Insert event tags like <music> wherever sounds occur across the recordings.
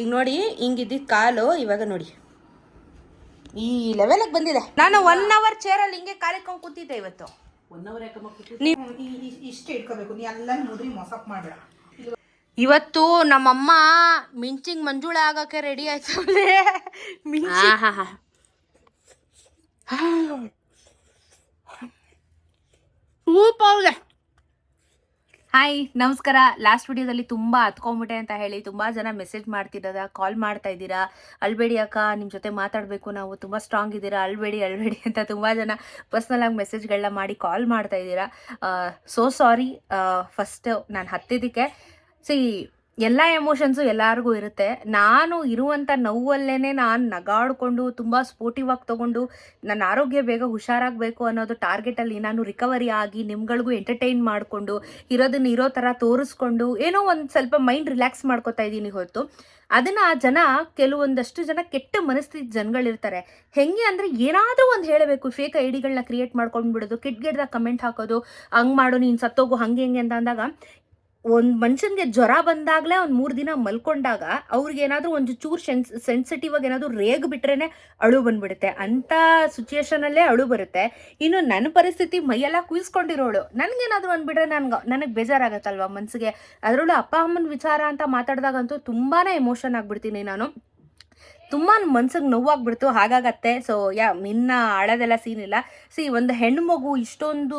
ಈಗ ನೋಡಿ ಹಿಂಗಿದ್ದಿದ್ದು ಕಾಲು ಇವಾಗ ನೋಡಿ. ಈ ಲೆವೆಲ್ ಬಂದಿದೆ. ನಾನು ಒನ್ ಅವರ್ ಚೇರಲ್ಲಿ ಹಿಂಗೆ ಕಾಲಿಟ್ಕೊಂಡು ಕೂತಿದ್ದೆ ಇವತ್ತು. ಇಷ್ಟೇ ಇಟ್ಕೋಬೇಕು. ನೀ ಎಲ್ಲ ನೋಡ್ರಿ ಮೊಸಪ್ ಮಾಡಬೇಡ. ಇವತ್ತು ನಮ್ಮಮ್ಮ ಮಿಂಚಿಂಗ್ ಮಂಜುಳ ಆಗಕ್ಕೆ ರೆಡಿ ಆಯ್ತು ಮಿಂಚಿ ಸೂಪರ್ ಹಾಯ್ ನಮಸ್ಕಾರ. ಲಾಸ್ಟ್ ವಿಡಿಯೋದಲ್ಲಿ ತುಂಬ ಹತ್ಕೊಂಬಿಟ್ಟೆ ಅಂತ ಹೇಳಿ ತುಂಬ ಜನ ಮೆಸೇಜ್ ಮಾಡ್ತಿರೋದ ಕಾಲ್ ಮಾಡ್ತಾ ಇದ್ದೀರಾ. ಅಲ್ಬೇಡಿ ಅಕ್ಕ ನಿಮ್ಮ ಜೊತೆ ಮಾತಾಡಬೇಕು ನಾವು. ತುಂಬ ಸ್ಟ್ರಾಂಗ್ ಇದ್ದೀರಾ. ಅಲ್ಬೇಡಿ ಅಲ್ಬೇಡಿ ಅಂತ ತುಂಬ ಜನ ಪರ್ಸ್ನಲ್ ಆಗಿ ಮೆಸೇಜ್ಗಳನ್ನ ಮಾಡಿ ಕಾಲ್ ಮಾಡ್ತಾ ಇದ್ದೀರಾ. ಸೋ ಸಾರಿ ಫಸ್ಟ್ ನಾನು ಹತ್ತಿದ್ದಕ್ಕೆ. ಸಿ ಎಲ್ಲ ಎಮೋಷನ್ಸು ಎಲ್ಲರಿಗೂ ಇರುತ್ತೆ. ನಾನು ಇರುವಂಥ ನೋವಲ್ಲೇ ನಾನು ನಗಾಡಿಕೊಂಡು, ತುಂಬ ಸ್ಪೋರ್ಟಿವಾಗಿ ತೊಗೊಂಡು ನನ್ನ ಆರೋಗ್ಯ ಬೇಗ ಹುಷಾರಾಗಬೇಕು ಅನ್ನೋದು ಟಾರ್ಗೆಟಲ್ಲಿ ನಾನು ರಿಕವರಿ ಆಗಿ ನಿಮ್ಗಳಿಗೂ ಎಂಟರ್ಟೈನ್ ಮಾಡಿಕೊಂಡು, ಇರೋದನ್ನ ಇರೋ ಥರ ತೋರಿಸ್ಕೊಂಡು, ಏನೋ ಒಂದು ಸ್ವಲ್ಪ ಮೈಂಡ್ ರಿಲ್ಯಾಕ್ಸ್ ಮಾಡ್ಕೊತಾ ಇದ್ದೀನಿ ಹೊರತು. ಅದನ್ನು ಆ ಜನ, ಕೆಲವೊಂದಷ್ಟು ಜನ ಕೆಟ್ಟ ಮನಸ್ಥಿತಿ ಜನಗಳಿರ್ತಾರೆ. ಹೆಂಗೆ ಅಂದರೆ ಏನಾದರೂ ಒಂದು ಹೇಳಬೇಕು. ಫೇಕ್ ಐ ಡಿಗಳನ್ನ ಕ್ರಿಯೇಟ್ ಮಾಡ್ಕೊಂಡು ಬಿಡೋದು ಕೆಟ್ಟ ಕಮೆಂಟ್ ಹಾಕೋದು, ಹಂಗೆ ಮಾಡು, ನೀನು ಸತ್ತೋಗು, ಹಂಗೆ ಹೆಂಗೆ ಅಂತ ಅಂದಾಗ ಒಂದು ಮನುಷ್ಯನಿಗೆ ಜ್ವರ ಬಂದಾಗಲೇ ಒಂದು ಮೂರು ದಿನ ಮಲ್ಕೊಂಡಾಗ ಅವ್ರಿಗೆ ಏನಾದರೂ ಒಂದು ಚೂರು ಸೆನ್ಸ್ ಸೆನ್ಸಿಟಿವ್ ಆಗಿ ಏನಾದರೂ ರೇಗ್ ಬಿಟ್ರೇ ಅಳು ಬಂದ್ಬಿಡುತ್ತೆ. ಅಂಥ ಸಿಚುಯೇಷನಲ್ಲೇ ಅಳು ಬರುತ್ತೆ. ಇನ್ನು ನನ್ನ ಪರಿಸ್ಥಿತಿ ಮೈಯೆಲ್ಲ ಕುಯ್ಸ್ಕೊಂಡಿರೋಳು. ನನಗೇನಾದರೂ ಅಂದ್ಬಿಟ್ರೆ ನನ್ಗೆ, ನನಗೆ ಬೇಜಾರಾಗತ್ತಲ್ವ ಮನಸ್ಸಿಗೆ ಅದರಲ್ಲೂ ಅಪ್ಪ ಅಮ್ಮನ ವಿಚಾರ ಅಂತ ಮಾತಾಡಿದಾಗಂತೂ ತುಂಬಾ ಎಮೋಷನ್ ಆಗಿಬಿಡ್ತೀನಿ ನಾನು. ತುಂಬ ಮನ್ಸಿಗೆ ನೋವಾಗ್ಬಿಡ್ತು, ಹಾಗಾಗತ್ತೆ. ಸೊ ಯಾ ಮಿನ್ನ ಆಳೋದೆಲ್ಲ ಸೀನ್ ಇಲ್ಲ. ಸಿ ಒಂದು ಹೆಣ್ಣು ಮಗು ಇಷ್ಟೊಂದು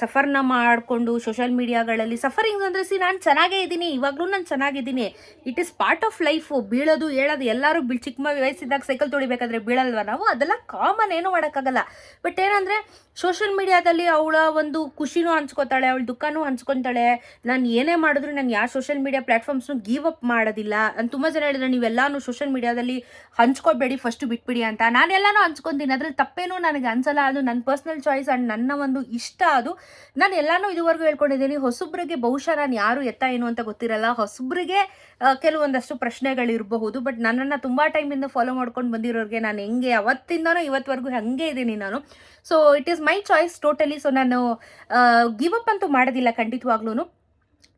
ಸಫರ್ನ ಮಾಡಿಕೊಂಡು ಸೋಷಲ್ ಮೀಡಿಯಾಗಳಲ್ಲಿ ಸಫರಿಂಗ್ಸ್ ಅಂದರೆ ಸಿ ನಾನು ಚೆನ್ನಾಗೇ ಇದ್ದೀನಿ, ಇವಾಗಲೂ ನಾನು ಚೆನ್ನಾಗಿದ್ದೀನಿ. It is part of life ಬೀಳೋದು, ಹೇಳೋದು, ಎಲ್ಲರೂ ಬೀಳ್, ಚಿಕ್ಕ ವಯಸ್ಸಿದ್ದಾಗ ಸೈಕಲ್ ತೊಳಿಬೇಕಾದ್ರೆ ಬೀಳಲ್ವ ನಾವು? ಅದೆಲ್ಲ ಕಾಮನ್ ಏನೂ ಮಾಡೋಕ್ಕಾಗಲ್ಲ. ಬಟ್ ಏನಂದರೆ ಸೋಷಿಯಲ್ ಮೀಡಿಯಾದಲ್ಲಿ ಅವಳ ಒಂದು ಖುಷಿನೂ ಹಂಚ್ಕೋತಾಳೆ, ಅವಳು ದುಃಖನೂ ಹಂಚ್ಕೊತಾಳೆ. ನಾನು ಏನೇ ಮಾಡಿದ್ರು ನಾನು ಯಾವ ಸೋಷಿಯಲ್ ಮೀಡಿಯಾ ಪ್ಲ್ಯಾಟ್ಫಾರ್ಮ್ಸ್ನು ಗೀವ್ ಅಪ್ ಮಾಡೋದಿಲ್ಲ. ಅಂತ ತುಂಬ ಜನ ಹೇಳಿದ್ರೆ ನೀವೆಲ್ಲಾನು ಸೋಷಿಯಲ್ ಮೀಡಿಯಾದಲ್ಲಿ ಹಂಚ್ಕೊಬೇಡಿ ಫಸ್ಟ್ ಬಿಟ್ಬಿಡಿ ಅಂತ. ನಾನೆಲ್ಲಾನು ಹಂಚ್ಕೊತೀನಿ. ಅದ್ರಲ್ಲಿ ತಪ್ಪೇನೂ ನನಗೆ ಅನ್ಸಲ್ಲ. ಅದು ನನ್ನ ಪರ್ಸ್ನಲ್ ಚಾಯ್ಸ್ ಆ್ಯಂಡ್ ನನ್ನ ಒಂದು ಇಷ್ಟ ಅದು. ನಾನು ಎಲ್ಲಾನು ಇದುವರೆಗೂ ಹೇಳ್ಕೊಂಡಿದ್ದೀನಿ, ಹೊಸಬ್ರಿಗೆ ಬಹುಶಃ ನಾನು ಯಾರು ಎತ್ತ ಏನು ಅಂತ ಗೊತ್ತಿರಲ್ಲ. ಹೊಸಬ್ರಿಗೆ ಕೆಲವೊಂದಷ್ಟು ಪ್ರಶ್ನೆಗಳಿರಬಹುದು. ಬಟ್ ನನ್ನನ್ನು ತುಂಬ ಟೈಮಿಂದ ಫಾಲೋ ಮಾಡ್ಕೊಂಡು ಬಂದಿರೋರಿಗೆ ನಾನು ಹೆಂಗೆ, ಅವತ್ತಿಂದನೂ ಇವತ್ತವರೆಗೂ ಹಾಗೆ ಇದ್ದೀನಿ ನಾನು. So it is my choice totally so ನಾನು ಗಿವ್ ಅಪ್ ಅಂತೂ ಮಾಡೋದಿಲ್ಲ ಖಂಡಿತವಾಗ್ಲೂ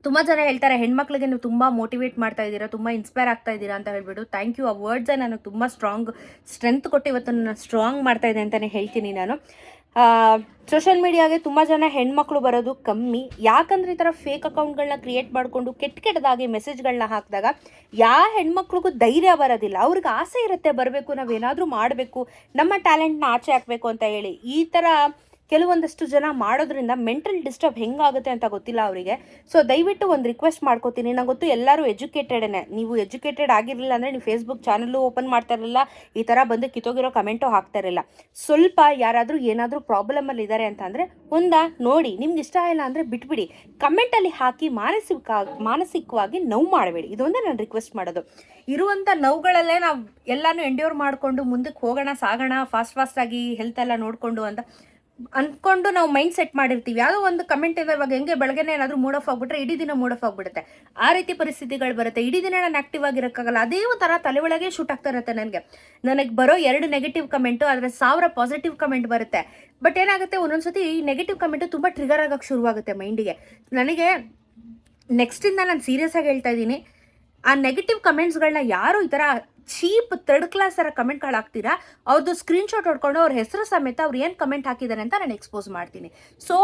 ತುಂಬ ಜನ ಹೇಳ್ತಾರೆ, ಹೆಣ್ಮಕ್ಳಿಗೆ ನೀವು ತುಂಬ ಮೋಟಿವೇಟ್ ಮಾಡ್ತಾ ಇದ್ದೀರಾ, ತುಂಬ ಇನ್ಸ್ಪೈರ್ ಆಗ್ತಾ ಇದ್ದೀರಾ ಅಂತ ಹೇಳ್ಬಿಟ್ಟು. ಥ್ಯಾಂಕ್ ಯು ಆ ವರ್ಡ್ಸೇ ನನಗೆ ತುಂಬ ಸ್ಟ್ರಾಂಗ್ ಸ್ಟ್ರೆಂತ್ ಕೊಟ್ಟು ಇವತ್ತು ನನ್ನ ಸ್ಟ್ರಾಂಗ್ ಮಾಡ್ತಾ ಇದೆ ಅಂತಲೇ ಹೇಳ್ತೀನಿ ನಾನು. ಸೋಷಿಯಲ್ ಮೀಡಿಯಾಗೆ ತುಂಬ ಜನ ಹೆಣ್ಮಕ್ಳು ಬರೋದು ಕಮ್ಮಿ. ಯಾಕಂದ್ರೆ ಈ ಥರ ಫೇಕ್ ಅಕೌಂಟ್ಗಳನ್ನ ಕ್ರಿಯೇಟ್ ಮಾಡಿಕೊಂಡು ಕೆಟ್ಟ ಕೆಟ್ಟದಾಗಿ ಮೆಸೇಜ್ಗಳನ್ನ ಹಾಕಿದಾಗ ಯಾವ ಹೆಣ್ಮಕ್ಳಿಗೂ ಧೈರ್ಯ ಬರೋದಿಲ್ಲ. ಅವ್ರಿಗೆ ಆಸೆ ಇರುತ್ತೆ, ಬರಬೇಕು ನಾವೇನಾದರೂ ಮಾಡಬೇಕು, ನಮ್ಮ ಟ್ಯಾಲೆಂಟ್ನ ಆಚೆ ಹಾಕಬೇಕು ಅಂತ ಹೇಳಿ. ಈ ಥರ ಕೆಲವೊಂದಷ್ಟು ಜನ ಮಾಡೋದ್ರಿಂದ ಮೆಂಟಲ್ ಡಿಸ್ಟರ್ಬ್ ಹೆಂಗಾಗುತ್ತೆ ಅಂತ ಗೊತ್ತಿಲ್ಲ ಅವರಿಗೆ. ಸೊ ದಯವಿಟ್ಟು ಒಂದು ರಿಕ್ವೆಸ್ಟ್ ಮಾಡ್ಕೋತೀನಿ. ನಂಗೆ ಗೊತ್ತು ಎಲ್ಲರೂ ಎಜುಕೇಟೆಡೇ ನೀವು ಎಜುಕೇಟೆಡ್ ಆಗಿರಲಿಲ್ಲ ಅಂದರೆ ನೀವು ಫೇಸ್ಬುಕ್ ಚಾನಲ್ಲು ಓಪನ್ ಮಾಡ್ತಾ ಇರಲಿಲ್ಲ, ಈ ಥರ ಬಂದು ಕಿತ್ತೋಗಿರೋ ಕಮೆಂಟು ಹಾಕ್ತಾ ಇರಲಿಲ್ಲ. ಸ್ವಲ್ಪ ಯಾರಾದರೂ ಏನಾದರೂ ಪ್ರಾಬ್ಲಮಲ್ಲಿ ಇದ್ದಾರೆ ಅಂತ ಅಂದರೆ ಒಂದ ನೋಡಿ, ನಿಮ್ಗೆ ಇಷ್ಟ ಇಲ್ಲ ಅಂದರೆ ಬಿಟ್ಬಿಡಿ. ಕಮೆಂಟಲ್ಲಿ ಹಾಕಿ ಮಾನಸಿಕ, ಮಾನಸಿಕವಾಗಿ ನೋವು ಮಾಡಬೇಡಿ. ಇದೊಂದೇ ನಾನು ರಿಕ್ವೆಸ್ಟ್ ಮಾಡೋದು. ಇರುವಂಥ ನೋವುಗಳಲ್ಲೇ ನಾವು ಎಲ್ಲಾನು ಎಂಡ್ಯೂರ್ ಮಾಡಿಕೊಂಡು ಮುಂದಕ್ಕೆ ಹೋಗೋಣ, ಸಾಗೋಣ ಫಾಸ್ಟ್ ಫಾಸ್ಟಾಗಿ ಹೆಲ್ತ್ ಎಲ್ಲ ನೋಡಿಕೊಂಡು ಅಂತ. ಅನ್ಕೊಂಡು ನಾವು ಮೈಂಡ್ ಸೆಟ್ ಮಾಡಿರ್ತೀವಿ. ಯಾವುದೋ ಒಂದು ಕಮೆಂಟ್ ಇದೆ ಇವಾಗ ಹೆಂಗೆ ಬೆಳಗ್ಗೆ ಏನಾದರೂ ಮೂಡ್ ಆಫ್ ಆಗಿಬಿಟ್ರೆ ಇಡೀ ದಿನ ಮೂಡ್ ಆಫ್ ಆಗಿಬಿಡುತ್ತೆ. ಆ ರೀತಿ ಪರಿಸ್ಥಿತಿಗಳು ಬರುತ್ತೆ. ಇಡೀ ದಿನ ನಾನು ಆಕ್ಟಿವ್ ಆಗಿರೋಕ್ಕಾಗಲ್ಲ. ಅದೇ ಥರ ತಲೆ ಒಳಗೆ ಶೂಟ್ ಆಗ್ತಾ ಇರುತ್ತೆ ನನಗೆ. ನನಗೆ ಬರೋ ಎರಡು ನೆಗೆಟಿವ್ ಕಮೆಂಟು ಆದರೆ ಸಾವಿರ ಪಾಸಿಟಿವ್ ಕಮೆಂಟ್ ಬರುತ್ತೆ. ಬಟ್ ಏನಾಗುತ್ತೆ? ಒಂದೊಂದ್ಸತಿ ಈ ನೆಗೆಟಿವ್ ಕಮೆಂಟು ತುಂಬ ಟ್ರಿಗರ್ ಆಗೋಕ್ಕೆ ಶುರುವಾಗುತ್ತೆ ಮೈಂಡಿಗೆ ನನಗೆ ನೆಕ್ಸ್ಟಿಂದ ನಾನು ಸೀರಿಯಸ್ ಆಗಿ ಹೇಳ್ತಾ ಇದ್ದೀನಿ. ಆ ನೆಗೆಟಿವ್ ಕಮೆಂಟ್ಸ್ಗಳನ್ನ ಯಾರು ಈ ಥರ ಚೀಪ್ ಥರ್ಡ್ ಕ್ಲಾಸ್ ಥರ ಕಮೆಂಟ್ಗಳು ಹಾಕ್ತೀರಾ? ಅವ್ರದ್ದು ಸ್ಕ್ರೀನ್ಶಾಟ್ ಹೊಡ್ಕೊಂಡು ಅವ್ರ ಹೆಸರು ಸಮೇತ ಅವ್ರು ಏನು ಕಮೆಂಟ್ ಹಾಕಿದ್ದಾರೆ ಅಂತ ನಾನು ಎಕ್ಸ್ಪೋಸ್ ಮಾಡ್ತೀನಿ. ಸೊ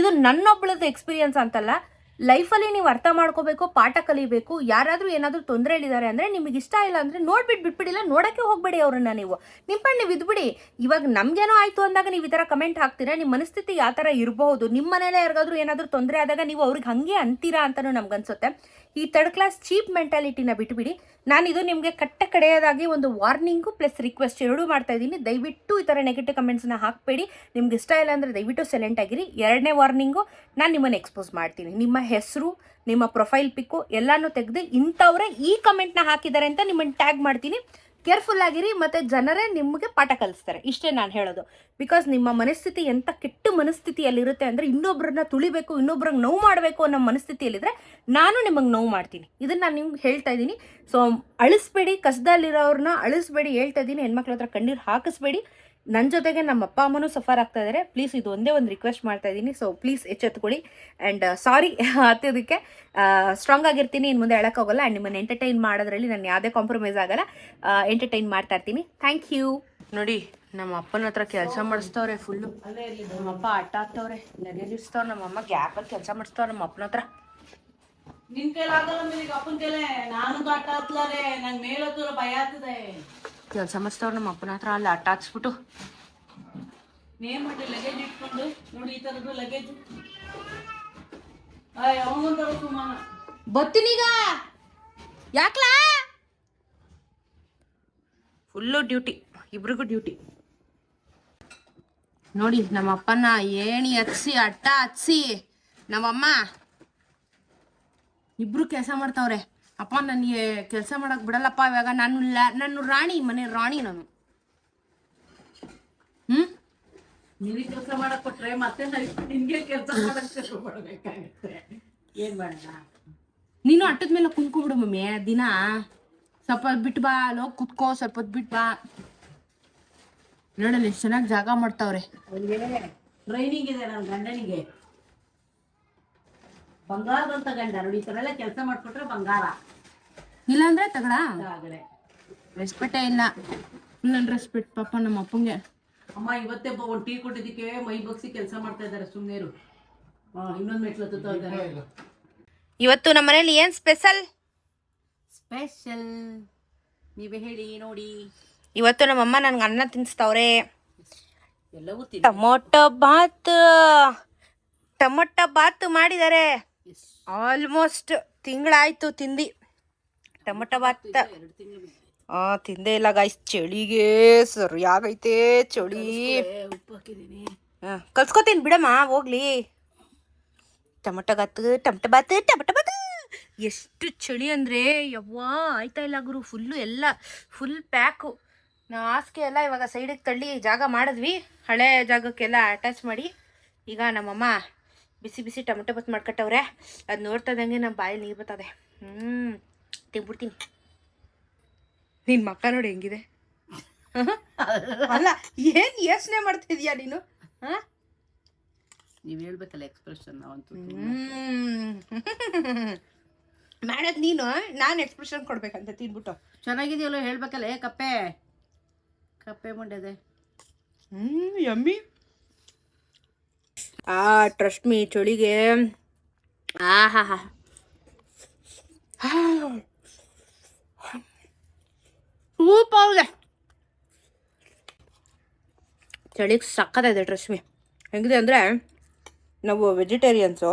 ಇದು ನನ್ನೊಬ್ಬಳದ್ದು ಎಕ್ಸ್ಪೀರಿಯನ್ಸ್ ಅಂತಲ್ಲ. ಲೈಫಲ್ಲಿ ನೀವು ಅರ್ಥ ಮಾಡ್ಕೋಬೇಕು, ಪಾಠ ಕಲಿಬೇಕು, ಯಾರಾದರೂ ಏನಾದರೂ ತೊಂದರೆ ಹೇಳಿದ್ದಾರೆ ಅಂದರೆ ನಿಮಗೆ ಇಷ್ಟ ಇಲ್ಲ ಅಂದರೆ ನೋಡ್ಬಿಟ್ಟು ಬಿಟ್ಬಿಡಿಲ್ಲ, ನೋಡೋಕ್ಕೆ ಹೋಗಬೇಡಿ ಅವ್ರನ್ನ ನೀವು. ಪಾಡ್ ನೀವು ಇದ್ಬಿಡಿ. ಇವಾಗ ನಮಗೇನೋ ಆಯಿತು ಅಂದಾಗ ನೀವು ಈ ಥರ ಕಮೆಂಟ್ ಹಾಕ್ತೀರಾ? ನಿಮ್ಮ ಮನಸ್ಥಿತಿ ಯಾವ ಥರ ಇರಬಹುದು? ನಿಮ್ಮ ಮನೇಲೆ ಯಾರಿಗಾದ್ರೂ ಏನಾದರೂ ತೊಂದರೆ ಆದಾಗ ನೀವು ಅವ್ರಿಗೆ ಹಾಗೆ ಅಂತೀರಾ ಅಂತಲೂ ನಮ್ಗನ್ಸುತ್ತೆ. ಈ ಥರ್ಡ್ ಕ್ಲಾಸ್ ಚೀಪ್ ಮೆಂಟಾಲಿಟಿನ ಬಿಟ್ಬಿಡಿ. ಇದು ನಿಮಗೆ ಕಟ್ಟ ಕಡೆಯದಾಗಿ ಒಂದು ವಾರ್ನಿಂಗು ಪ್ಲಸ್ ರಿಕ್ವೆಸ್ಟ್ ಎರಡೂ ಮಾಡ್ತಾ ಇದ್ದೀನಿ. ದಯವಿಟ್ಟು ಈ ಥರ ನೆಗೆಟಿವ್ ಕಮೆಂಟ್ಸ್ನ ಹಾಕಬೇಡಿ. ನಿಮ್ಗೆ ಇಷ್ಟ ಇಲ್ಲ ಅಂದರೆ ದಯವಿಟ್ಟು ಸೈಲೆಂಟ್ ಆಗಿರಿ. ಎರಡನೇ ವಾರ್ನಿಂಗು ನಾನು ನಿಮ್ಮನ್ನು ಎಕ್ಸ್ಪೋಸ್ ಮಾಡ್ತೀನಿ. ನಿಮ್ಮ ಹೆಸರು, ನಿಮ್ಮ ಪ್ರೊಫೈಲ್ ಪಿಕ್ಕು ಎಲ್ಲನೂ ತೆಗೆದು ಇಂಥವ್ರೆ ಈ ಕಮೆಂಟ್ನ ಹಾಕಿದ್ದಾರೆ ಅಂತ ನಿಮ್ಮನ್ನು ಟ್ಯಾಗ್ ಮಾಡ್ತೀನಿ. ಕೇರ್ಫುಲ್ ಆಗಿರಿ ಮತ್ತು ಜನರೇ ನಿಮಗೆ ಪಾಠ ಕಲಿಸ್ತಾರೆ. ಇಷ್ಟೇ ನಾನು ಹೇಳೋದು. ಬಿಕಾಸ್ ನಿಮ್ಮ ಮನಸ್ಥಿತಿ ಎಂಥ ಕೆಟ್ಟ ಮನಸ್ಥಿತಿಯಲ್ಲಿರುತ್ತೆ ಅಂದರೆ ಇನ್ನೊಬ್ಬರನ್ನ ತುಳಿಬೇಕು, ಇನ್ನೊಬ್ರಿಗೆ ನೋವು ಮಾಡಬೇಕು ಅನ್ನೋ ಮನಸ್ಥಿತಿಯಲ್ಲಿದ್ದರೆ ನಾನು ನಿಮಗೆ ನೋವು ಮಾಡ್ತೀನಿ. ಇದನ್ನು ನಾನು ನಿಮ್ಗೆ ಹೇಳ್ತಾ ಇದ್ದೀನಿ. ಸೊ ಅಳಿಸ್ಬೇಡಿ ಕಸದಲ್ಲಿರೋರನ್ನ ಅಳಿಸ್ಬೇಡಿ, ಹೇಳ್ತಾ ಇದ್ದೀನಿ. ಹೆಣ್ಮಕ್ಳ ಹತ್ರ ಕಣ್ಣೀರು ಹಾಕಿಸ್ಬೇಡಿ. ನನ್ನ ಜೊತೆಗೆ ನಮ್ಮ ಅಪ್ಪ ಅಮ್ಮನೂ ಸಫರ್ ಆಗ್ತಾ ಇದ್ದಾರೆ ಪ್ಲೀಸ್ ಇದು ಒಂದೇ ಒಂದು ರಿಕ್ವೆಸ್ಟ್ ಮಾಡ್ತಾ ಇದ್ದೀನಿ. ಸೊ ಪ್ಲೀಸ್ ಎಚ್ಚೆತ್ಕೊಳ್ಳಿ. ಆ್ಯಂಡ್ ಸಾರಿ ಹತ್ತೋದಕ್ಕೆ ಸ್ಟ್ರಾಂಗ್ ಆಗಿರ್ತೀನಿ. ಇನ್ನು ಮುಂದೆ ಹೇಳೋಕ್ಕಾಗಲ್ಲ ಆ್ಯಂಡ್ ನಿಮ್ಮನ್ನು ಎಂಟರ್ಟೈನ್ ಮಾಡೋದ್ರಲ್ಲಿ ನಾನು ಯಾವುದೇ ಕಾಂಪ್ರಮೈಸ್ ಆಗಲ್ಲ. ಎಂಟರ್ಟೈನ್ ಮಾಡ್ತಾ ಇರ್ತೀನಿ. ಥ್ಯಾಂಕ್ ಯು ನೋಡಿ ನಮ್ಮ ಅಪ್ಪನ ಹತ್ರ ಕೆಲಸ ಮಾಡಿಸ್ತವ್ರೆ ಫುಲ್ಲು ನಮ್ಮಪ್ಪ ಆಟ ಆಡ್ತವ್ರೆ. ನಮ್ಮ ನಮ್ಮಮ್ಮ ಗ್ಯಾಪಲ್ಲಿ ಕೆಲಸ ಮಾಡಿಸ್ತವ್ರೆ ನಮ್ಮ ಅಪ್ಪನ ಹತ್ರ. ನಿನ್ ಕೈಲಾಗಲ್ಲ ಅಪ್ಪನ ಕೈಲೇ ನಾನು ಆಟ ಆಗ್ತಾರೆ ನಂಗೆ ಮೇಲತ್ತೂರ ಭಯ ಆಗ್ತದೆ. ಕೆಲಸ ಸಮಸ್ತವ್ರು ನಮ್ಮ ಅಪ್ಪನ ಹತ್ರ ಅಲ್ಲಿ ಅಟ್ಟ ಮಾಡಿ ಲಗೇಜ್ ಇಟ್ಕೊಂಡು ನೋಡಿ ಈ ತರದ್ದು ಲಗೇಜ್ ಅಯ್ಯ ಅವನೊಂಥರ ಸುಮಾನ ಬತ್ತೀನೀಗ ಯಾಕ್ಲಾ? ಫುಲ್ಲು ಡ್ಯೂಟಿ ಇಬ್ರಿಗೂ ಡ್ಯೂಟಿ ನೋಡಿ ನಮ್ಮ ಅಪ್ಪನ ಏಣಿ ಹಚ್ಚಿ ಅಟ್ಟ ಹಚ್ಚಿ ನಮ್ಮಮ್ಮ ಇಬ್ರು ಕೆಲಸ ಮಾಡ್ತಾವ್ರೆ. ಅಪ್ಪ ನನಗೆ ಕೆಲಸ ಮಾಡಕ್ ಬಿಡಲ್ಲಪ್ಪ ಇವಾಗ ನಾನು ಇಲ್ಲ ನಾನು ರಾಣಿ ಮನೆ ರಾಣಿ ನಾನು. ಹ್ಮ್? ನಿನಗೆ ಕೆಲಸ ಮಾಡಕ್ ಕೊಟ್ರೆ ಮತ್ತೆ ನನ್- ನಿನ್ಗೆ ಕೆಲಸ ಮಾಡಕ್ ಶುರು ಮಾಡ್ಬೇಕಾಗತ್ತೆ. ಏನ್ ಮಾಡೋಣ ನೀನು ಅಟ್ಟದ ಮೇಲೆ ಕುಂಕೋಬಿಡು ಮಮ್ಮಿ ದಿನ. ಸ್ವಲ್ಪ ಬಿಟ್ಟು ಬಾ ಅಲ್ಲೋ ಕುತ್ಕೋ ಸ್ವಲ್ಪ ಬಿಟ್ಟು ಬಾ. ನೋಡಲ್ಲ ಎಷ್ಟು ಚೆನ್ನಾಗಿ ಜಾಗ ಮಾಡ್ತಾವ್ರೆ. ಟ್ರೈನಿಂಗ್ ಇದೆ ನನ್ನ ಗಂಡನಿಗೆ. ಬಂಗಾರದಂತ ಗಂಡ. ನೋಡಿ ಈ ಎಲ್ಲ ಕೆಲಸ ಮಾಡ್ಕೊಟ್ರೆ ಬಂಗಾರ. ಇಲ್ಲಾಂದ್ರೆ ತಗಡ? ಆಗಲೇ ರೆಸ್ಪೆಕ್ಟೇ ಇಲ್ಲ. ಫುಲ್ ರೆಸ್ಪೆಕ್ಟ್ ಪಾಪ ನಮ್ಮ ಅಪ್ಪಂಗೆ. ಅಮ್ಮ ಇವತ್ತೇ ಬ- ಒಂದು ಟೀ ಕೊಟ್ಟಿದ್ದಕ್ಕೆ ಮೈ ಬಗ್ಸಿ ಕೆಲಸ ಮಾಡ್ತಾ ಇದ್ದಾರೆ ಸುಮ್ಮನೆರು ಇನ್ನೊಂದು ಮೆಟ್ಲು ಹತ್ತುತ್ತಾ ಇದ್ದಾರೆ. ಇವತ್ತು ನಮ್ಮ ಮನೇಲಿ ಏನ್ ಸ್ಪೆಷಲ್ ಸ್ಪೆಷಲ್ ನೀವೇ ಹೇಳಿ ನೋಡಿ. ಇವತ್ತು ನಮ್ಮಮ್ಮ ನನ್ಗೆ ಅನ್ನ ತಿನ್ನಿಸ್ತವ್ರೆ. ಎಲ್ಲವೂ ತಿನ್ನಿ. ಟೊಮೊಟೊ ಬಾತ್ ಟೊಮೊಟೊ ಬಾತ್ ಮಾಡಿದ್ದಾರೆ. ಆಲ್ಮೋಸ್ಟ್ ತಿಂಗಳಾಯ್ತು ತಿಂದು. ಟೊಮೊಟೊ ಆ ತಿಂದೇ ಇಲ್ಲ ಗಾಯ್ಸ್ ಚಳಿಗೆ ಸರಿಯಾಗೈತೆ ಚಳಿ. ಆ, ಕಲ್ಸ್ಕೊತೀನಿ ಬಿಡಮ್ಮ ಹೋಗ್ಲಿ. Tomato bath tomato bath tomato bath ಎಷ್ಟು ಚಳಿ ಅಂದರೆ ಯವ್ವಾ ಆಯ್ತಾ ಇಲ್ಲ ಗುರು ಫುಲ್ಲು ಎಲ್ಲ ಫುಲ್ ಪ್ಯಾಕು ನಾ ಹಾಸಿಗೆ ಎಲ್ಲ ಇವಾಗ ಸೈಡಿಗೆ ತಳ್ಳಿ ಜಾಗ ಮಾಡಿದ್ವಿ. ಹಳೆ ಜಾಗಕ್ಕೆಲ್ಲ ಅಟ್ಯಾಚ್ ಮಾಡಿ. ಈಗ ನಮ್ಮಮ್ಮ ಬಿಸಿ ಬಿಸಿ ಟೊಮೆಟೊ ಬತ್ ಮಾಡ್ಕೊಟ್ಟವ್ರೆ. ಅದು ನೋಡ್ತಾ ಇದ್ದಂಗೆ ನಮ್ಮ ಬಾಯಲ್ಲಿ ನೀರು ಬರ್ತದೆ. ಹ್ಞೂ ತಿಂಬಿಡ್ತೀನಿ ನಿನ್ನ ಮಕ್ಕ ನೋಡಿ ಹೆಂಗಿದೆ? ಅಲ್ಲ ಏನು ಯೋಚನೆ ಮಾಡ್ತಿದ್ಯಾ ನೀನು? ಹಾಂ? ನೀವು ಹೇಳ್ಬೇಕಲ್ಲ ಎಕ್ಸ್ಪ್ರೆಷನ್ ನಾವಂತೂ ಮಾಡೋದು ನೀನು ನಾನು ಎಕ್ಸ್ಪ್ರೆಷನ್ ಕೊಡ್ಬೇಕಂತ ತಿನ್ಬಿಟ್ಟು. ಚೆನ್ನಾಗಿದೆಯಲ್ಲ ಹೇಳ್ಬೇಕಲ್ಲ. ಏ ಕಪ್ಪೆ ಕಪ್ಪೆ ಮುಂಡೆದೆ. ಹ್ಞೂ ಯಮ್ಮಿ. ಆ ಟ್ರಸ್ಟ್ ಮೀ ಚಳಿಗೆ. ಆಹಾ ಹಾ ಹಾ. ಸೂಪರ್ ಇದೆ. ಚಳಿಗೆ ಸಕ್ಕತ್ತಿದೆ ಟ್ರಸ್ಟ್ ಮೀ ಹೆಂಗಿದೆ ಅಂದರೆ, ನಾವು ವೆಜಿಟೇರಿಯನ್ಸು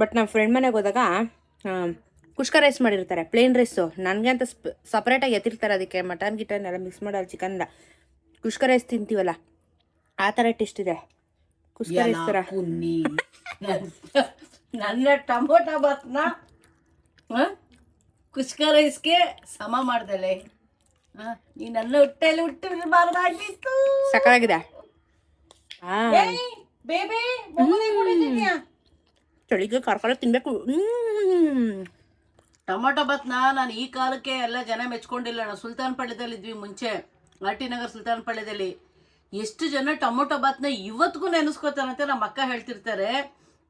ಬಟ್ ನಮ್ಮ ಫ್ರೆಂಡ್ ಮನೆಗೆ ಹೋದಾಗ ಕುಷ್ಕ ರೈಸ್ ಮಾಡಿರ್ತಾರೆ ಪ್ಲೇನ್ ರೈಸು ನನಗೆ ಅಂತ ಸ್ಪ ಸಪ್ರೇಟಾಗಿ ಎತ್ತಿರ್ತಾರೆ ಅದಕ್ಕೆ ಮಟನ್ ಗಿಟನ್ ಎಲ್ಲ ಮಿಕ್ಸ್ ಮಾಡೋದು ಚಿಕನ್ ಕುಷ್ಕ ರೈಸ್ ತಿಂತೀವಲ್ಲ. ಆ ಥರ ಟೇಸ್ಟ್ ಇದೆ. ಕುಷ್ಕ ರೈಸ್ ಥರ ಪುನ್ನಿ. <laughs> ನನ್ನ ಟಮೋಟೊ ಬಾತ್ನ ಕುಷ್ಕ ರೈಸ್ಗೆ ಸಮ ಮಾಡ್ದಲೆ. ನೀ ನನ್ನ ಹೊಟ್ಟೆಲಿ ಹುಟ್ಟಿರಬಾರ್ದಾಗಿತ್ತು ಸಕಾಗಿದೆ ಬೇಬಿ ಚಳಿಗೆ ಕರ್ಕೊಂಡು ತಿನ್ಬೇಕು. ಟೊಮೊಟೊ ಬಾತ್ನ ನಾನು ಈ ಕಾಲಕ್ಕೆ ಎಲ್ಲ ಜನ ಮೆಚ್ಕೊಂಡಿಲ್ಲ. ನಾವು ಸುಲ್ತಾನ್ ಪಳ್ಳಿದಲ್ಲಿ ಇದ್ವಿ ಮುಂಚೆ. ಆರ್ ಟಿ ನಗರ್ ಸುಲ್ತಾನ್ ಪಾಳ್ಯದಲ್ಲಿ ಎಷ್ಟು ಜನ ಟೊಮೊಟೊ ಬಾತ್ನ ಇವತ್ತಿಗೂ ನೆನೆಸ್ಕೋತಾರಂತೆ ನಮ್ಮ ಅಕ್ಕ ಹೇಳ್ತಿರ್ತಾರೆ.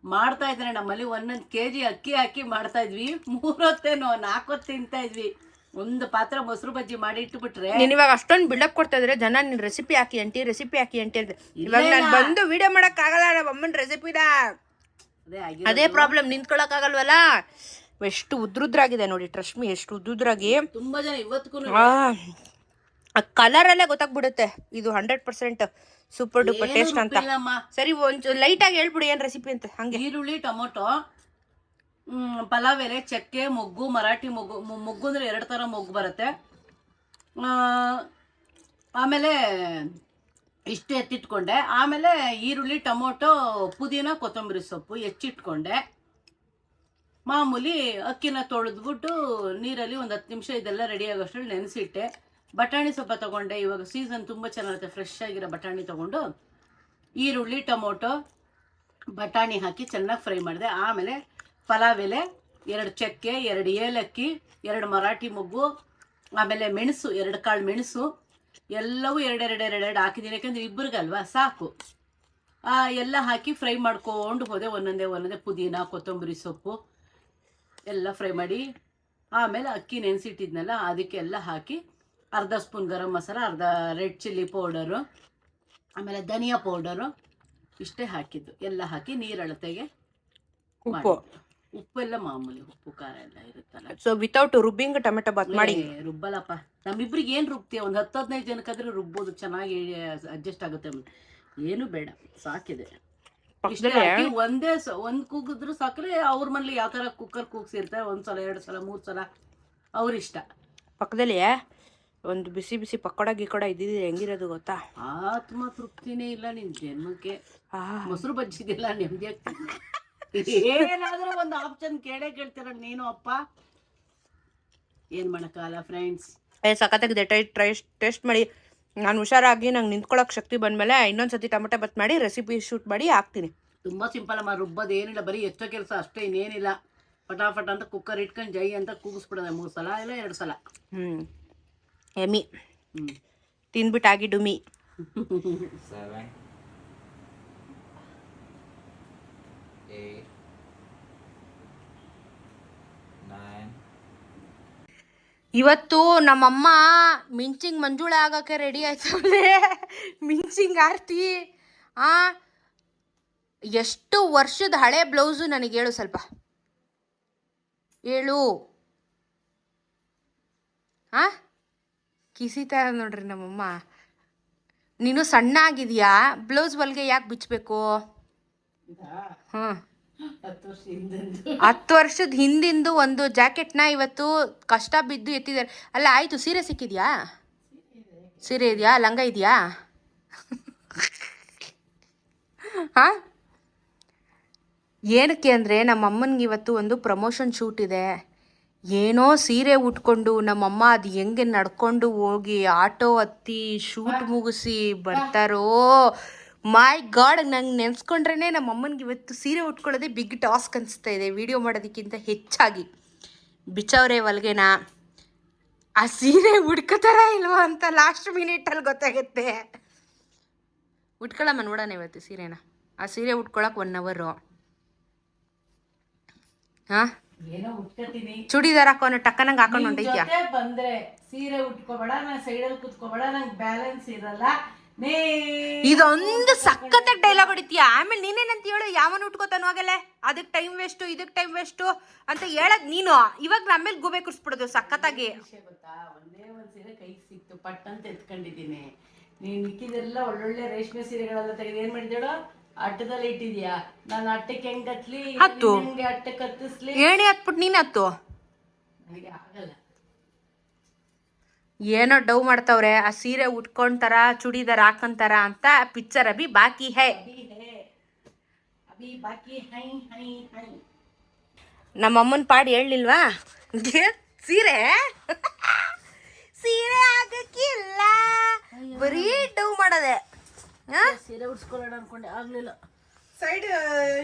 ಮಾಡ್ತಾ ಇದ್ದಾರೆ ನಮ್ಮಲ್ಲಿ ಒಂದೊಂದು ಕೆ ಜಿ ಅಕ್ಕಿ ಹಾಕಿ ಮಾಡ್ತಾ ಇದ್ವಿ. ಮೂರೊತ್ತೇನೋ ನಾಲ್ಕೊತ್ತು ತಿಂತಾ ಇದ್ವಿ. ಒಂದು ಪಾತ್ರ ಮೊಸರು ಬಜ್ಜಿ ಮಾಡಿ ಇಟ್ಬಿಟ್ರೆ ನೀನ್ ಇವಾಗ ಅಷ್ಟೊಂದು ಬಿಲ್ಡಪ್ ಕೊಡ್ತಾ ಇದ್ರೆ ಜನ ನಿನ್ ರೆಸಿಪಿ ಹಾಕಿ ಅಂಟಿ ರೆಸಿಪಿ ಹಾಕಿ ಅಂಟಿ ಅಂತ. ಇವಾಗ ನಾನು ಬಂದು ವಿಡಿಯೋ ಮಾಡಕ್ ಆಗಲ್ಲ ನಮ್ಮ ಅಮ್ಮನ ರೆಸಿಪಿದ ಅದೇ ಪ್ರಾಬ್ಲಮ್ ನಿಂತ್ಕೊಳಕ್ ಆಗಲ್ವಲ್ಲ ಎಷ್ಟು ಉದ್ರುದ್ರಾಗಿದೆ ನೋಡಿ ಟ್ರಸ್ಟ್ ಮೀ ಎಷ್ಟು ಉದ್ರುದ್ರಾಗಿ. ತುಂಬಾ ಜನ ಇವತ್ತಿಗೂ ಆ ಕಲರಲ್ಲೇ ಗೊತ್ತಾಗ್ಬಿಡುತ್ತೆ. ಇದು hundred percent super duper taste ಅಂತ. ಸರಿ ಒಂದು ಲೈಟಾಗಿ ಹೇಳ್ಬಿಡಿ ಏನು ರೆಸಿಪಿ ಅಂತ ಹಂಗೆ. ಈರುಳ್ಳಿ ಟೊಮೊಟೊ ಹ್ಮ್ ಪಲಾವ್ ಎಲೆ ಚಕ್ಕೆ ಮೊಗ್ಗು ಮರಾಠಿ ಮೊಗ್ಗು ಮೊಗ್ಗು ಅಂದರೆ ಎರಡು ಥರ ಮೊಗ್ಗು ಬರುತ್ತೆ. ಆಮೇಲೆ ಇಷ್ಟು ಎತ್ತಿಟ್ಕೊಂಡೆ. ಆಮೇಲೆ ಈರುಳ್ಳಿ ಟೊಮೊಟೊ ಪುದೀನ ಕೊತ್ತಂಬರಿ ಸೊಪ್ಪು ಹೆಚ್ಚಿಟ್ಕೊಂಡೆ. ಮಾಮೂಲಿ ಅಕ್ಕಿನ ತೊಳೆದ್ಬಿಟ್ಟು ನೀರಲ್ಲಿ ಒಂದು ಹತ್ತು ನಿಮಿಷ ಇದೆಲ್ಲ ರೆಡಿ ಆಗೋಷ್ಟ್ರಲ್ಲಿ ನೆನೆಸಿಟ್ಟೆ. ಬಟಾಣಿ ಸ್ವಲ್ಪ ತೊಗೊಂಡೆ. ಇವಾಗ ಸೀಸನ್ ತುಂಬ ಚೆನ್ನಾಗಿರುತ್ತೆ. ಫ್ರೆಶ್ ಆಗಿರೋ ಬಟಾಣಿ ತೊಗೊಂಡು ಈರುಳ್ಳಿ, ಟೊಮೊಟೊ, ಬಟಾಣಿ ಹಾಕಿ ಚೆನ್ನಾಗಿ ಫ್ರೈ ಮಾಡಿದೆ. ಆಮೇಲೆ ಪಲಾವ್ ಎಲೆ, ಎರಡು ಚಕ್ಕೆ, ಎರಡು ಏಲಕ್ಕಿ, ಎರಡು ಮರಾಠಿ ಮೊಗ್ಗು, ಆಮೇಲೆ ಮೆಣಸು, ಎರಡು ಕಾಳು ಮೆಣಸು, ಎಲ್ಲವೂ ಎರಡೆರಡು ಎರಡೆರಡು ಹಾಕಿದ್ದೀನಿ. ಯಾಕಂದ್ರೆ ಇಬ್ಬರಿಗಲ್ವಾ ಸಾಕು. ಎಲ್ಲ ಹಾಕಿ ಫ್ರೈ ಮಾಡ್ಕೊಂಡು ಹೋದೆ. ಒಂದೊಂದೇ ಒಂದೊಂದೇ ಪುದೀನ, ಕೊತ್ತಂಬರಿ ಸೊಪ್ಪು ಎಲ್ಲ ಫ್ರೈ ಮಾಡಿ, ಆಮೇಲೆ ಅಕ್ಕಿ ನೆನೆಸಿಟ್ಟಿದ್ನಲ್ಲ, ಅದಕ್ಕೆಲ್ಲ ಹಾಕಿ ಅರ್ಧ ಸ್ಪೂನ್ ಗರಂ ಮಸಾಲ ಅರ್ಧ ರೆಡ್ ಚಿಲ್ಲಿ ಪೌಡರು ಆಮೇಲೆ ಧನಿಯಾ ಪೌಡರು ಇಷ್ಟೇ ಹಾಕಿದ್ದು. ಎಲ್ಲ ಹಾಕಿ ನೀರು ಅಳತೆಗೆ ಉಪ್ಪು. ಉಪ್ಪೆಲ್ಲ ಮಾಮೂಲಿ ಉಪ್ಪು ಖಾರ ಎಲ್ಲ ಇರುತ್ತಲ್ಲ. ಸೊ ವಿತೌಟ್ ರುಬ್ಬಿಂಗ್ ಟೊಮೆಟೊ ಬಾತ್ ಮಾಡಿ. ರುಬ್ಬಲಪ್ಪ ರುಬ್ಬಲ್ಲಪ್ಪ. ನಮ್ಮಿಬ್ರಿಗೆ ಏನು ರುಬ್ತೀಯ? ಒಂದು ಹತ್ತು ಹದಿನೈದು ಜನಕ್ಕಾದ್ರೆ ರುಬ್ಬೋದು. ಚೆನ್ನಾಗಿ ಅಡ್ಜಸ್ಟ್ ಆಗುತ್ತೆ ಏನು ಬೇಡ ಸಾಕಿದೆ. ಒಂದೇ ಒಂದು ಕೂಗಿದ್ರು ಸಾಕ್ರೆ ಅವ್ರ ಮನೇಲಿ ಯಾವ ತರ ಕುಕ್ಕರ್ ಕೂಗ್ಸಿರ್ತಾರೆ ಒಂದು ಸಲ ಎರಡು ಸಲ ಮೂರು ಸಲ ಅವ್ರ ಇಷ್ಟ ಪಕ್ಕದಲ್ಲಿ ಒಂದು ಬಿಸಿ ಬಿಸಿ ಪಕೋಡ ಗಿಕೋಡ ಇದ್ದಿದ್ರೆ ಹೆಂಗಿರೋದು ಗೊತ್ತಾ? ಆತ್ಮ ತೃಪ್ತಿನೇ ಇಲ್ಲ ನಿನ್ ಜನ್ಮಕ್ಕೆ. ಮೊಸರು ಬಜ್ಜಿದಿಲ್ಲ ನೆಮ್ಮದಿ <laughs> ಏನಾದ್ರೂ ಒಂದು ಆಪ್ಷನ್ ಕೇಳೇ ಕೇಳ್ತೀರ ನೀನು ಅಪ್ಪ? ಏನ್ ಮಾಡಕ್ಕಾಗಲ್ಲ ಫ್ರೆಂಡ್ಸ್ ಏ ಸಖತ್ತಾಗಿದೆ. ಟೈ ಟ್ರೈ ಟೇಸ್ಟ್ ಮಾಡಿ. ನಾನು ಹುಷಾರಾಗಿ ನಂಗೆ ನಿಂತ್ಕೊಳ್ಳೋಕೆ ಶಕ್ತಿ ಬಂದಮೇಲೆ ಇನ್ನೊಂದ್ಸತಿ ಟೊಮೆಟೊ ಬತ್ ಮಾಡಿ ರೆಸಿಪಿ ಶೂಟ್ ಮಾಡಿ ಹಾಕ್ತೀನಿ. ತುಂಬ ಸಿಂಪಲ್ ಅಮ್ಮ ರುಬ್ಬದು ಏನಿಲ್ಲ ಬರೀ ಎಷ್ಟೋ ಕೆಲಸ ಅಷ್ಟೇ ಇನ್ನೇನಿಲ್ಲ. ಫಟಾಫಟ್ ಅಂತ ಕುಕ್ಕರ್ ಇಟ್ಕೊಂಡು ಜೈ ಅಂತ ಕೂಗಿಸ್ಬಿಡೋದೆ ಮೂರು ಸಲ ಇಲ್ಲ ಎರಡು ಸಲ. ಹ್ಞೂ ಎಮಿ ತಿನ್ಬಿಟ್ಟಾಗಿ ಡುಮಿ ಇವತ್ತು ನಮ್ಮಮ್ಮ ಮಿಂಚಿಂಗ್ ಮಂಜುಳ ಆಗಕ್ಕೆ ರೆಡಿ ಆಯ್ತವಳೆ ಮಿಂಚಿಂಗ್ ಆರ್ತಿ. ಆ, ಎಷ್ಟು ವರ್ಷದ ಹಳೆ ಬ್ಲೌಸು ನನಗೆ ಹೇಳು ಸ್ವಲ್ಪ. ಹೇಳು. ಆ? ಕಿಸಿತಾ ನೋಡ್ರಿ ನಮ್ಮಮ್ಮ. ನೀನು ಸಣ್ಣ ಆಗಿದೆಯಾ ಬ್ಲೌಸ್ ಹೊಲ್ಗೆ ಯಾಕೆ ಬಿಚ್ಚಬೇಕು ಹ್ಞೂ ಹತ್ತು ವರ್ಷದ ಹಿಂದಿಂದು ಒಂದು ಜಾಕೆಟ್ನ ಇವತ್ತು ಕಷ್ಟ ಬಿದ್ದು ಎತ್ತಿದ್ದಾರೆ. ಅಲ್ಲ ಆಯ್ತು ಸೀರೆ ಸಿಕ್ಕಿದ್ಯಾ? ಸೀರೆ ಇದೆಯಾ? ಲಂಗ ಇದೆಯಾ? ಹಾ? ಏನಕ್ಕೆ ಅಂದರೆ ನಮ್ಮ ಅಮ್ಮನಿಗೆ ಇವತ್ತು ಒಂದು ಪ್ರಮೋಷನ್ ಶೂಟ್ ಇದೆ. ಏನೋ ಸೀರೆ ಉಟ್ಕೊಂಡು ನಮ್ಮಮ್ಮ ಅದು ಹೆಂಗೆ ನಡ್ಕೊಂಡು ಹೋಗಿ ಆಟೋ ಹತ್ತಿ ಶೂಟ್ ಮುಗಿಸಿ ಬರ್ತಾರೋ? ಮೈ ಗಾಡ್ ನಂಗೆ ನೆನೆಸ್ಕೊಂಡ್ರೇ ನಮ್ಮಮ್ಮನಿಗೆ ಇವತ್ತು ಸೀರೆ ಉಟ್ಕೊಳ್ಳೋದೇ ಬಿಗ್ ಟಾಸ್ಕ್ ಅನಿಸ್ತಾ ಇದೆ. ವಿಡಿಯೋ ಮಾಡೋದಕ್ಕಿಂತ ಹೆಚ್ಚಾಗಿ. ಬಿಚ್ಚವ್ರೆ ಹೊಲ್ಗೆನ, ಆ ಸೀರೆ ಉಟ್ಕೋತಾರ ಇಲ್ವಾ ಅಂತ ಲಾಸ್ಟ್ ಮಿನಿಟಲ್ಲಿ ಗೊತ್ತಾಗುತ್ತೆ. ಉಟ್ಕೊಳ್ಳಮ್ಮ ನೋಡೋಣ ಇವತ್ತು ಸೀರೆನ. ಆ ಸೀರೆ ಉಟ್ಕೊಳಕ್ಕೆ ಒನ್ ಅವರು ಹಾಂ? ಏನೋ ಉಟ್ಕತೀನಿ ಚೂಡಿದಾರ್ ಹಾಕೊಂಡು ಟಕ್ಕನಂಗೆ ಹಾಕೊಂಡು ನಿನ್ ಹೊಂಟೈತ್ಯಾ ಜೊತೆ ಬಂದ್ರೆ ಸೀರೆ ಉಟ್ಕೋಬೇಡ ನಾ ಸೈಡಲ್ಲಿ ಕುತ್ಕೋಬೇಡ ನಂಗೆ ಬ್ಯಾಲೆನ್ಸ್ ಇರಲ್ಲ. ನೇ ಇದೊಂದು ಸಖತ್ತಾಗಿ ಡೈಲಾಗ್ ಹೊಡಿತೀಯ? ಆಮೇಲೆ ನೀನೇನಂತ ಹೇಳು ಯಾವನ್ ಉಟ್ಕೋತಾನ ಹೋಗಲೆ ಅದಕ್ಕೆ ಟೈಮ್ ವೇಸ್ಟು ಇದಕ್ಕೆ ಟೈಮ್ ವೇಸ್ಟು ಅಂತ ಹೇಳಕ್ ನೀನು. ಇವಾಗ ನಮ್ಮೇಲೆ ಗುಬೆ ಕುರ್ಸ್ಬಿಡೋದು ಸಖತ್ತಾಗಿ. ವಿಷಯ ಗೊತ್ತಾ? ಒಂದೇ ಒಂದ್ ಸೀರೆ ಕೈಗೆ ಸಿಕ್ತು ಪಟ್ ಅಂತ ಎತ್ಕೊಂಡಿದ್ದೀನಿ. ನೀನ್ ಮಿಕ್ಕಿದೆಲ್ಲ ಒಳ್ಳೊಳ್ಳೆ ರೇಷ್ಮೆ ಸೀರೆಗಳೆಲ್ಲ ತೆಗೆದು ಏನ್ ಮಾಡಿದೇಳು ಅಟ್ಟದಲ್ಲಿ ಇಟ್ಟಿದ್ಯಾ? ನಾನು ಅಟ್ಟಕ್ಕೆ ಹೆಂಗ್ ಕಟ್ಲಿ ಹತ್ತು. ಹೆಂಗೆ ಅಟ್ಟಕ್ಕೆ ಕತ್ತಿಸ್ಲಿ. ಏಣಿ ಹತ್ಬಿಟ್ಟು ನೀನು ಹತ್ತು. ನನಗೆ ಆಗಲ್ಲ. ಏನೋ ಡವ್ ಮಾಡ್ತಾವ್ರೆ ಆ ಸೀರೆ ಉಟ್ಕೊಂತಾರ ಚೂಡಿದಾರ್ ಹಾಕಂತಾರ ಅಂತ ಪಿಕ್ಚರ್ ಅಭಿ ಬಾಕಿ ಹೇ. ಅಭಿ ಹೇ. ಅಭಿ ಬಾಕಿ ಹೈ ಹೈ ಹೈ. ನಮ್ಮ ಅಮ್ಮನ ಪಾಡು ಹೇಳಲಿಲ್ವಾ? ಸೀರೆ? ಸೀರೆ ಆಗಕ್ಕಿಲ್ಲ ಬರೀ ಡವ್ ಮಾಡೋದೆ? ಸೀರೆ ಉಡ್ಸ್ಕೊಳ್ಳೋಣ ಅನ್ಕೊಂಡೆ. ಆಗ್ಲಿಲ್ಲ. ಸೈಡ್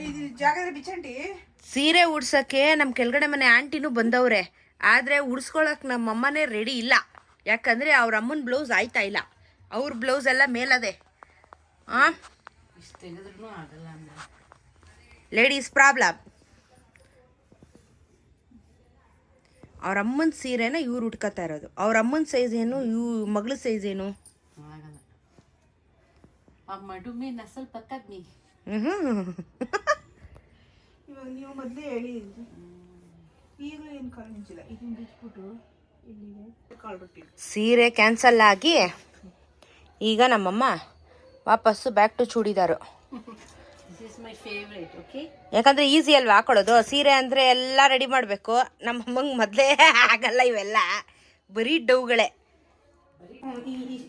ಇದು ಜಾಗದಲ್ಲಿ ಬಿಚ್ಚಂಟಿ? ಸೀರೆ ಉಡ್ಸಕ್ಕೆ ನಮ್ಮ ಕೆಳಗಡೆ ಮನೆ ಆಂಟಿನೂ ಬಂದವ್ರೆ. ಆದರೆ ಉಡ್ಸ್ಕೊಳಕ್ ನಮ್ಮ ಅಮ್ಮನೇ ರೆಡಿ ಇಲ್ಲ. ಯಾಕಂದರೆ ಅವ್ರ ಅಮ್ಮನ ಬ್ಲೌಸ್ ಆಯ್ತಾ ಇಲ್ಲ. ಅವ್ರ ಬ್ಲೌಸ್ ಎಲ್ಲ ಮೇಲದೆ. ಆ? ಇಷ್ಟು ತೆಗೆದ್ರೂ ಆಗಲ್ಲ ಅಂದ್ರೆ ಲೇಡೀಸ್ ಪ್ರಾಬ್ಲಮ್ ಅವ್ರ ಅಮ್ಮನ ಸೀರೆನ ಇವ್ರು ಉಟ್ಕೋತಾ ಇರೋದು. ಅವ್ರ ಅಮ್ಮನ ಸೈಜ್ ಏನು ಇವ್ ಮಗಳ ಸೈಜ್ ಏನು? ಸ್ವಲ್ಪ ತಗ್ನಿ ಹ್ಮ್. ಇವಾಗ ನೀವು ಮೊದಲೇ ಹೇಳಿ. ಈಗಲೂ ಏನು ಕಾಲು ಮಿಂಚಿಲ್ಲ ಇದನ್ನ ಬಿಟ್ಬಿಟ್ಟು ಇಲ್ಲಿಗೆ ರೊಟ್ಟಿ. ಸೀರೆ ಕ್ಯಾನ್ಸಲ್ ಆಗಿ ಈಗ ನಮ್ಮಮ್ಮ ವಾಪಸ್ಸು back to churidar. This is my favourite okay ಯಾಕಂದ್ರೆ ಈಸಿ ಅಲ್ವಾ ಹಾಕೊಳ್ಳೋದು? ಸೀರೆ ಅಂದ್ರೆ ಎಲ್ಲ ರೆಡಿ ಮಾಡಬೇಕು. ನಮ್ಮ ಅಮ್ಮಂಗೆ ಮೊದಲೇ ಆಗಲ್ಲ ಇವೆಲ್ಲ. ಬರೀ ಡೌಗಳೇ.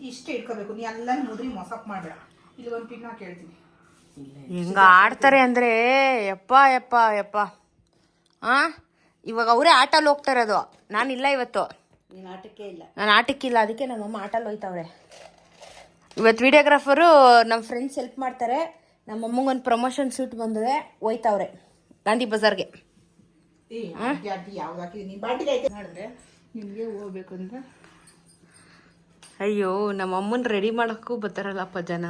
ಇಷ್ಟೇ ಇಟ್ಕೋಬೇಕು. ನೀ ಎಲ್ಲ ಮುದ್ರಿ ಮೊಸಪ್ ಮಾಡಬೇಡ. ಇಲ್ಲಿ ಒಂದು ಪಿನ್ನ ಕೇಳ್ತೀನಿ ಹೆಂಗ ಆಡ್ತಾರೆ ಅಂದ್ರೆ ಯಪ್ಪ ಯಪ್ಪ ಯಪ್ಪ. ಆ? ಇವಾಗ ಅವರೇ ಆಟಲ್ಲಿ ಹೋಗ್ತಾ ಇರೋದು ನಾನಿಲ್ಲ ಇವತ್ತು. ನೀನು ಆಟಕ್ಕೆ ಇಲ್ಲ. ನಾನು ಆಟಕ್ಕಿಲ್ಲ ಅದಕ್ಕೆ ನಮ್ಮಮ್ಮ ಆಟಲ್ಲಿ ಹೋಯ್ತವ್ರೆ. ಇವತ್ತು ವಿಡಿಯೋಗ್ರಾಫರು ನಮ್ಮ ಫ್ರೆಂಡ್ಸ್ ಹೆಲ್ಪ್ ಮಾಡ್ತಾರೆ. ನಮ್ಮ ಅಮ್ಮಂಗೊಂದು ಪ್ರಮೋಷನ್ ಶೂಟ್ ಬಂದಿದೆ ಹೋಯ್ತವ್ರೆ. ಗಾಂಧಿ ಬಜಾರ್ಗೆ. ಏ ಅಜ್ಜಿ ಅಜ್ಜಿ ಯಾವ್ದು ಹಾಕಿದ್ದೀನಿ ನೀನು ಬಾಟಿಗೆ ಐತೆ ಮಾಡಿದ್ರೆ ನಿಮಗೆ ಹೋಗ್ಬೇಕು ಅಂತ ಅಯ್ಯೋ ನಮ್ಮ ಅಮ್ಮನ ರೆಡಿ ಮಾಡೋಕ್ಕೂ ಬರ್ತಾರಲ್ಲಪ್ಪ ಜನ.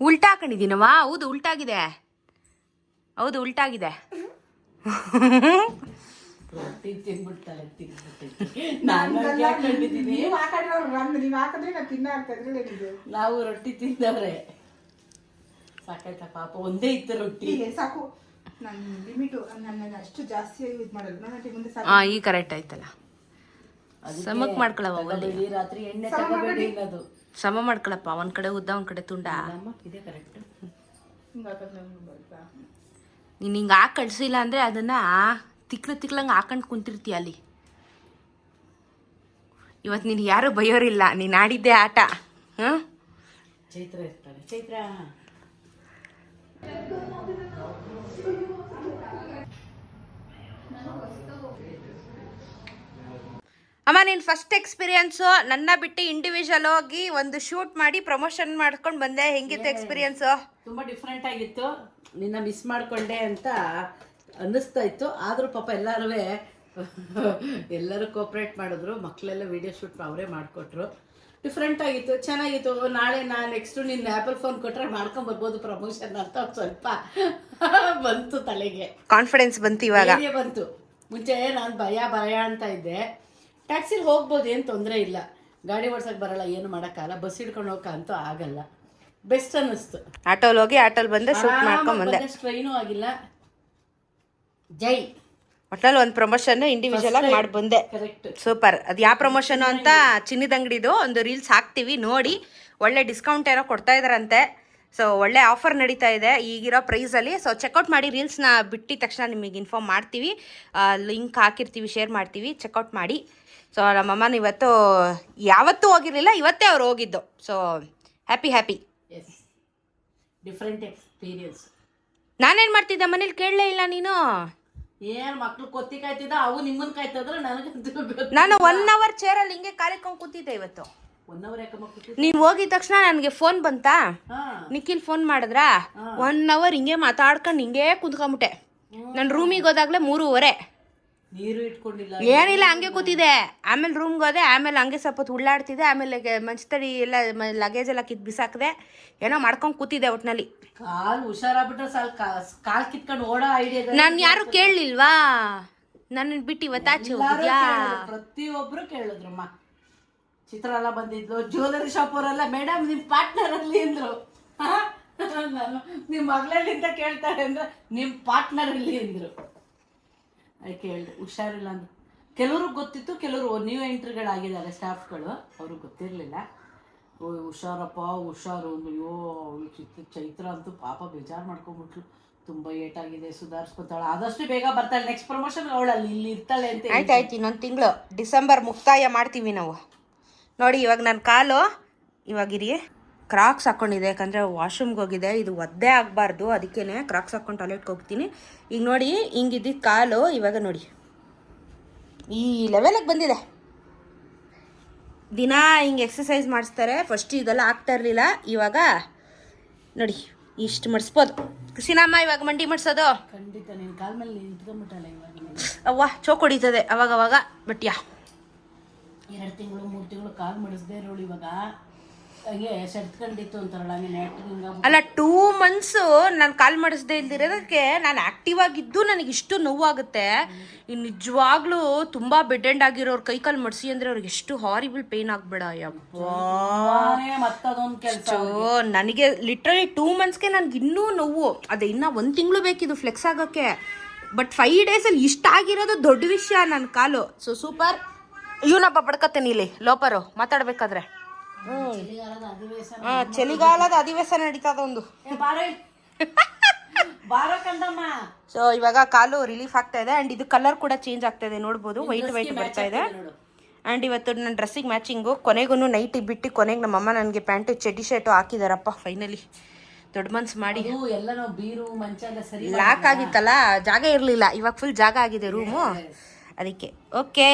ಉಲ್ಟಾ ಹಾಕೊಂಡಿದ್ದೀನವಾ ಹೌದು ಉಲ್ಟಾಗಿದೆ. ಹೌದು ಉಲ್ಟಾಗಿದೆ. ನಾವು ರೊಟ್ಟಿ ತಿಂದವ್ರೆ. ಸಾಕಾಯ್ತಾ ಪಾಪ ಒಂದೇ ಇತ್ತು ರೊಟ್ಟಿ. ಸಾಕು. ನನ್ನ ಲಿಮಿಟು ನನ್ನ ಅಷ್ಟು ಜಾಸ್ತಿ ಇದು ಮಾಡಲ್ಲ. ನನ್ನ ಮುಂದೆ ಸಾಕು. ಹಾಂ ಈ ಕರೆಕ್ಟ್ ಆಯ್ತಲ್ಲ. ಸಮಕ್ ಮಾಡ್ಕೊಳವ ತಗೋಬೇಡಿ ರಾತ್ರಿ ಎಣ್ಣೆ ತಗೋಬೇಡಿ ಅನ್ನೋದು. ಸಮ ಮಾಡ್ಕೊಳಪ್ಪ ಒಂದ್ ಕಡೆ ಉದ್ದ ಒಂದ್ ಕಡೆ ತುಂಡ. ಇದೆ ಕರೆಕ್ಟ್ ಹಿಂಗೆ ಹಾಕಿ ಕಳಿಸಿಲ್ಲ ಅಂದರೆ ನೀನ್ ಹಿಂಗ ತಿಕ್ಲಂಗೆ ಕಳ್ಸಿಲ್ಲ ಅಂದ್ರೆ ಅದನ್ನ ತಿಕ್ಲ ತಿಕ್ಲಂಗ್ ಹಾಕೊಂಡ್ ಕುಂತಿರ್ತೀಯ ಅಲ್ಲಿ. ಇವತ್ ನೀನ್ ಯಾರು ಬೈಯೋರಿಲ್ಲ ನೀನ್ ಆಡಿದ್ದೆ ಆಟ. ಹೈತ್ರ ಚೈತ್ರ ಇರ್ತಾಳೆ. ಚೈತ್ರ. ಅಮ್ಮ ನೀನ್ ಫಸ್ಟ್ ಎಕ್ಸ್ಪೀರಿಯನ್ಸು ನನ್ನ ಬಿಟ್ಟು ಇಂಡಿವಿಜುವಲ್ ಹೋಗಿ ಒಂದು ಶೂಟ್ ಮಾಡಿ ಪ್ರಮೋಷನ್ ಮಾಡ್ಕೊಂಡು ಬಂದೆ. ಹೆಂಗಿತ್ತು ಎಕ್ಸ್ಪೀರಿಯನ್ಸು ತುಂಬ ಡಿಫ್ರೆಂಟ್ ಆಗಿತ್ತು. ನಿನ್ನ ಮಿಸ್ ಮಾಡ್ಕೊಂಡೆ ಅಂತ ಅನ್ನಿಸ್ತಾ ಇತ್ತು. ಆದರೂ ಪಾಪ ಎಲ್ಲರೂ ಎಲ್ಲರೂ ಕೋಪ್ರೇಟ್ ಮಾಡಿದ್ರು. ಮಕ್ಕಳೆಲ್ಲ ವಿಡಿಯೋ ಶೂಟ್ ಅವರೇ ಮಾಡಿಕೊಟ್ರು. ಡಿಫ್ರೆಂಟ್ ಆಗಿತ್ತು ಚೆನ್ನಾಗಿತ್ತು. ನಾಳೆ ನಾನು ನೆಕ್ಸ್ಟು ನಿನ್ನ ಆ್ಯಪಲ್ ಫೋನ್ ಕೊಟ್ಟರೆ ಮಾಡ್ಕೊಂಡ್ ಬರ್ಬೋದು ಪ್ರಮೋಷನ್ ಅಂತ ಸ್ವಲ್ಪ <laughs> ಬಂತು ತಲೆಗೆ. ಕಾನ್ಫಿಡೆನ್ಸ್ ಬಂತು ಇವಾಗ. ಬಂತು. ಮುಂಚೆ ನಾನು ಭಯ ಭಯ ಅಂತ ಇದ್ದೆ. ಟ್ಯಾಕ್ಸಿಲಿ ಹೋಗ್ಬೋದು ಏನು ತೊಂದರೆ ಇಲ್ಲ. ಗಾಡಿ ಓಡ್ಸಕ್ಕೆ ಬರಲ್ಲ ಏನು ಮಾಡೋಕ್ಕಾಗಲ್ಲ ಬಸ್ ಹಿಡ್ಕೊಂಡು ಹೋಗಕ್ಕೆ ಅಂತೂ ಆಗಲ್ಲ. ಬೆಸ್ಟ್ ಅನ್ನಿಸ್ತು. ಆಟೋಲ್ ಹೋಗಿ ಆಟೋಲ್ ಬಂದೆ ಶೂಟ್ ಮಾಡ್ಕೊಂಡು ಬಂದೆ. ಟ್ರೈನು ಆಗಿಲ್ಲ. ಜೈ. ಒಟ್ನಲ್ಲಿ ಒಂದು ಪ್ರಮೋಷನ್ ಇಂಡಿವಿಜುವಲ್ ಆಗಿ ಮಾಡಿ ಬಂದೆ. ಸೂಪರ್ ಅದು ಯಾವ ಪ್ರಮೋಷನ್ ಅಂತ ಚಿನ್ನದ ಅಂಗಡಿದು ಒಂದು ರೀಲ್ಸ್ ಹಾಕ್ತೀವಿ ನೋಡಿ. ಒಳ್ಳೆ ಡಿಸ್ಕೌಂಟ್ ಏನೋ ಕೊಡ್ತಾ ಇದಾರಂತೆ. ಸೊ ಒಳ್ಳೆ ಆಫರ್ ನಡೀತಾ ಇದೆ ಈಗಿರೋ ಪ್ರೈಸಲ್ಲಿ ಸೊ ಚೆಕ್ಔಟ್ ಮಾಡಿ ರೀಲ್ಸ್ನ ಬಿಟ್ಟಿದ ತಕ್ಷಣ ನಿಮಗೆ ಇನ್ಫಾರ್ಮ್ ಮಾಡ್ತೀವಿ. ಲಿಂಕ್ ಹಾಕಿರ್ತೀವಿ ಶೇರ್ ಮಾಡ್ತೀವಿ. ಚೆಕ್ಔಟ್ ಮಾಡಿ. ಸೊ ನಮ್ಮಮ್ಮನ ಇವತ್ತು ಯಾವತ್ತೂ ಹೋಗಿರಲಿಲ್ಲ ಇವತ್ತೇ ಅವ್ರು ಹೋಗಿದ್ದು. So happy happy different experience ನಾನೇನು ಮಾಡ್ತಿದ್ದೆ ಮನೇಲಿ ಕೇಳಲೇ ಇಲ್ಲ ನೀನು? ಏನು ಮಕ್ಳು ಕೊತ್ತಿ ಕಾಯ್ತಿದ್ದ ಅವು ನಿಮ್ಮನ್ನ ಕಾಯ್ತದ್ರ ನನಗಂತೂ ನಾನು ಒನ್ ಅವರ್ ಚೇರಲ್ಲಿ ಹಿಂಗೆ ಕಾಲಿಕೊಂಡ್ ಕೂತಿದ್ದೆ ಇವತ್ತು. ಒನ್ ಅವರ್ ನೀನು ಹೋಗಿದ ತಕ್ಷಣ ನನಗೆ ಫೋನ್ ಬಂತಾ? ಹಾಂ. ನಿಖಿಲ್ ಫೋನ್ ಮಾಡಿದ್ರಾ? ಒನ್ ಅವರ್ ಹಿಂಗೆ ಮಾತಾಡ್ಕೊಂಡು ಹಿಂಗೆ ಕುಂತ್ಕೊಂಬಿಟ್ಟೆ. ನನ್ನ ರೂಮಿಗೆ ಹೋದಾಗಲೇ ಮೂರುವರೆ. ನೀರು ಇಟ್ಕೊಂಡಿಲ್ಲ ಏನಿಲ್ಲ ಹಂಗೆ ಕೂತಿದೆ. ಆಮೇಲೆ ರೂಮ್ಗೆ ಹೋದೆ ಆಮೇಲೆ ಹಂಗೆ ಸ್ವಲ್ಪ ಉಳ್ಳಾಡ್ತಿದೆ ಆಮೇಲೆ ಮಂಚತಡಿ ಎಲ್ಲ ಲಗೇಜ್ ಎಲ್ಲ ಕಿತ್ ಬಿಸಾಕದೆ. ಏನೋ ಮಾಡ್ಕೊಂಡು ಕೂತಿದ್ದೆ ಒಟ್ನಲ್ಲಿ. ಕಾಲ್ ಹುಷಾರಾಗ್ಬಿಟ್ರೆ ಸಾಲ್ ಕಾಲ್ ಕಿತ್ಕೊಂಡು ಓಡೋ ಐಡಿಯಾ ನಾನು ಯಾರು ಕೇಳಲಿಲ್ವಾ? ನನ್ನ ಬಿಟ್ಟು ಇವತ್ತಾಚೆ ಹೋಗಿದ್ಯಾ? ಪ್ರತಿಯೊಬ್ರು ಕೇಳಿದ್ರಮ್ಮ. ಚಿತ್ರಲ್ಲ ಬಂದಿದ್ಲು ಜ್ಯುವೆಲರಿ ಶಾಪ್ ಅವರೆಲ್ಲ ಮೇಡಮ್ ನಿಮ್ಮ ಪಾರ್ಟ್ನರ್ ಅಲ್ಲಿ ಅಂದ್ರು. ನಿಮ್ಮ ಮಗಳಲ್ಲಿಂದ ಕೇಳ್ತಾರೆ ಅಂದ್ರೆ ನಿಮ್ಮ ಪಾರ್ಟ್ನರ್ ಅಲ್ಲಿ ಅಂದ್ರು. ಅದಕ್ಕೆ ಹೇಳಿದೆ ಹುಷಾರಿಲ್ಲ ಅಂದ್ರು. ಕೆಲವ್ರಿಗೆ ಗೊತ್ತಿತ್ತು, ಕೆಲವರು ನ್ಯೂ ಎಂಟ್ರಿಗಳಾಗಿದ್ದಾರೆ ಸ್ಟಾಫ್ಗಳು ಅವ್ರಿಗೆ ಗೊತ್ತಿರಲಿಲ್ಲ. ಓ, ಹುಷಾರಪ್ಪ, ಹುಷಾರು ಅಂದ್ರು. ಅಯ್ಯೋ, ಅವ್ಳು ಚಿತ್ರ, ಚೈತ್ರ ಅಂತೂ ಪಾಪ ಬೇಜಾರು ಮಾಡ್ಕೊಂಡ್ಬಿಟ್ಲು ತುಂಬ ಏಟಾಗಿದೆ, ಸುಧಾರಿಸ್ಕೊತಾಳೆ. ಆದಷ್ಟು ಬೇಗ ಬರ್ತಾಳೆ. ನೆಕ್ಸ್ಟ್ ಪ್ರಮೋಷನ್ ಅವಳಲ್ಲಿ ಇಲ್ಲಿ ಇರ್ತಾಳೆ ಅಂತ ಆಯ್ತು ಆಯ್ತು ಇನ್ನೊಂದು ತಿಂಗಳು. ಡಿಸೆಂಬರ್ ಮುಕ್ತಾಯ ಮಾಡ್ತೀವಿ ನಾವು. ನೋಡಿ, ಇವಾಗ ನನ್ನ ಕಾಲು ಇವಾಗಿರಿ ಕ್ರಾಕ್ಸ್ ಹಾಕ್ಕೊಂಡಿದೆ ಯಾಕಂದರೆ ವಾಶ್ರೂಮ್ಗೆ ಹೋಗಿದೆ. ಇದು ಒದ್ದೆ ಆಗಬಾರ್ದು. ಅದಕ್ಕೇ ಕ್ರಾಕ್ಸ್ ಹಾಕ್ಕೊಂಡು ಟಾಯ್ಲೆಟ್ಗೆ ಹೋಗ್ತೀನಿ. ಈಗ ನೋಡಿ ಹಿಂಗಿದ್ದಿದ್ದು ಕಾಲು ಇವಾಗ ನೋಡಿ. ಈ ಲೆವೆಲಿಗೆ ಬಂದಿದೆ. ದಿನ ಹಿಂಗೆ ಎಕ್ಸಸೈಸ್ ಮಾಡಿಸ್ತಾರೆ. ಫಸ್ಟ್ ಇದೆಲ್ಲ ಆಗ್ತಾ ಇರಲಿಲ್ಲ. ಇವಾಗ ನೋಡಿ ಇಷ್ಟು ಮಡಿಸ್ಬೋದು. ಖುಷಿನಮ್ಮ ಇವಾಗ ಮಂಡಿ ಮಡ್ಸೋದು? ಖಂಡಿತ ನಿನ್ನ ಕಾಲ ಮೇಲೆ ನಿಂತ್ಕೊಂಡ್ಬಿಟ್ಟಲ್ಲ ಇವಾಗ ನೀನು. ಅವ್ವ ಚೋಕ್ ಹೊಡಿತದೆ ಅವಾಗ ಅವಾಗ ಬಟ್ ಯಾ ಎರಡು ತಿಂಗಳು ಮೂರು ತಿಂಗಳು ಕಾಲು ಮಡಿಸ್ದೇ ಇರೋಳು ಇವಾಗ. ಹಂಗೆ ಅಂತಾರಲ್ಲ ಹಂಗೆ ಅಲ್ಲ ಟೂ ಮಂತ್ಸು ನಾನು ಕಾಲ್ ಮಾಡಿಸ್ದೆ ಇಲ್ದಿರೋದಕ್ಕೆ ನಾನು ಆಕ್ಟಿವ್ ಆಗಿದ್ದು ನನಗೆ ಇಷ್ಟು ನೋವಾಗುತ್ತೆ. ಈ ನಿಜವಾಗ್ಲೂ ತುಂಬಾ ಬೆಡ್ ಎಂಡ್ ಆಗಿರೋರು ಕೈ ಕಾಲು ಮಡಿಸಿ ಅಂದ್ರೆ ಅವ್ರಿಗೆ ಎಷ್ಟು ಹಾರಿಬಲ್ ಪೇನ್ ಆಗ್ಬೇಡ ಯಪ್ಪಾ. ಮತ್ತದೊಂದು ಕೆಲಸ ಸೊ ನನಗೆ ಲಿಟ್ರಲಿ ಟೂ ಮಂತ್ಸ್ಗೆ ನನಗೆ ಇನ್ನೂ ನೋವು. ಅದೇ ಇನ್ನೂ ಒಂದು ತಿಂಗಳು ಬೇಕಿದು ಫ್ಲೆಕ್ಸ್ ಆಗೋಕ್ಕೆ ಬಟ್ ಫೈವ್ ಡೇಸಲ್ಲಿ ಇಷ್ಟ ಆಗಿರೋದು ದೊಡ್ಡ ವಿಷಯ ನನ್ನ ಕಾಲು. ಸೊ ಸೂಪರ್ ಇವನಪ್ಪ ಪಡ್ಕತ್ತೇನೆ ಇಲ್ಲಿ ಲೋಪರು ಮಾತಾಡ್ಬೇಕಾದ್ರೆ. ಹಾಂ ಚಳಿಗಾಲದ ಅಧಿವೇಶನ. ನಡೀತದ ಒಂದು. ಸೊ ಇವಾಗ ಕಾಲು ರಿಲೀಫ್ ಆಗ್ತಾ ಇದೆ ಅಂಡ್ ಇದು ಕಲರ್ ಕೂಡ ಚೇಂಜ್ ಆಗ್ತಾ ಇದೆ. ನೋಡ್ಬೋದು ವೈಟ್ ವೈಟ್ ಬರ್ತಾ ಇದೆ. ಅಂಡ್ ಆ್ಯಂಡ್ ಇವತ್ತು ನನ್ನ ಡ್ರೆಸ್ಸಿಗೆ ಮ್ಯಾಚಿಂಗು ಕೊನೆಗೂ ನೈಟ್ ಬಿಟ್ಟು ಕೊನೆಗೆ ನಮ್ಮಮ್ಮ ನನಗೆ ಪ್ಯಾಂಟು ಚಡ್ಡಿ ಶರ್ಟು ಹಾಕಿದಾರಪ್ಪ ಫೈನಲಿ ದೊಡ್ಡ ಮನ್ಸು ಮಾಡಿ. ಬೀರು ಸರಿ ಲಾಕ್ ಆಗಿತ್ತಲ್ಲ ಜಾಗ ಇರಲಿಲ್ಲ. ಇವಾಗ ಫುಲ್ ಜಾಗ ಆಗಿದೆ ರೂಮು ಅದಕ್ಕೆ ಓಕೆ